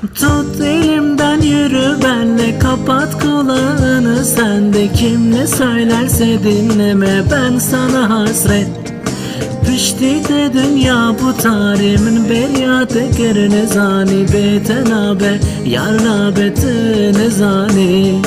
Tut elimden yürü benle kapat kulağını. Sen de kim ne söylerse dinleme ben sana hasret. Pişti de dünya bu tarimin beryatı gerine zani Betenabe yarna betine zani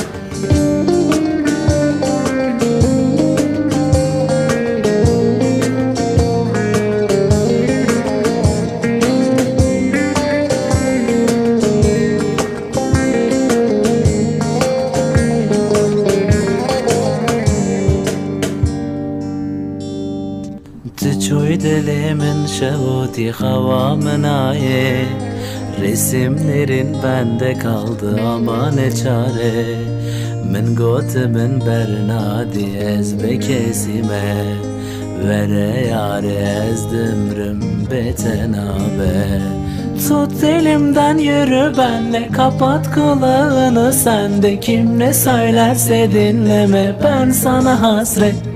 Tüçoy dilimin şehuti havamın aye Resimlerin bende kaldı ama ne çare? Min gotimin bernadi ez be kesime Vere yare ez betenabe Tut elimden yürü benle kapat kulağını Sen de kim ne söylerse dinleme ben sana hasret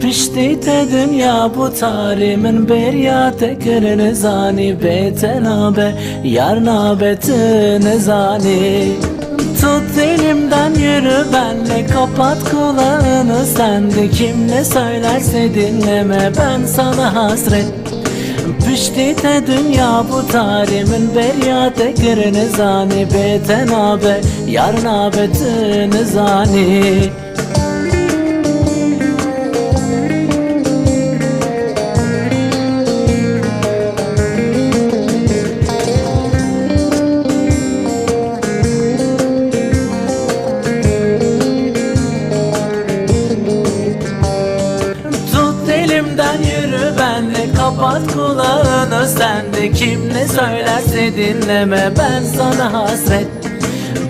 Pişti de dünya bu tarimin beryate kırını zani betenabe Yarna betine zani Tut elimden yürü benle kapat kulağını. Sen de kim ne söylerse dinleme ben sana hasret. Pişti de dünya bu tarimin beryate kırını zani betenabe Yarna betine zani elimden yürü benle kapat kulağını. Sen de kim ne söylerse dinleme. Ben sana hasret.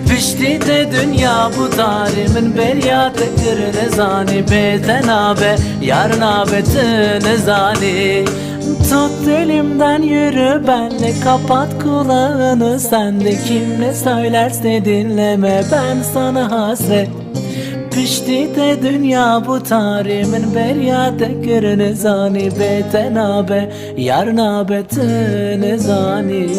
Pişti de dünya bu tarimin beryatı kırı nezani Betenabe yarna betine zani. Tut elimden yürü benle kapat kulağını. Sen de kim ne söylerse dinleme. Ben sana hasret Pişti de dünya bu tarimin beryate kırını zani betenabe yarna betine zani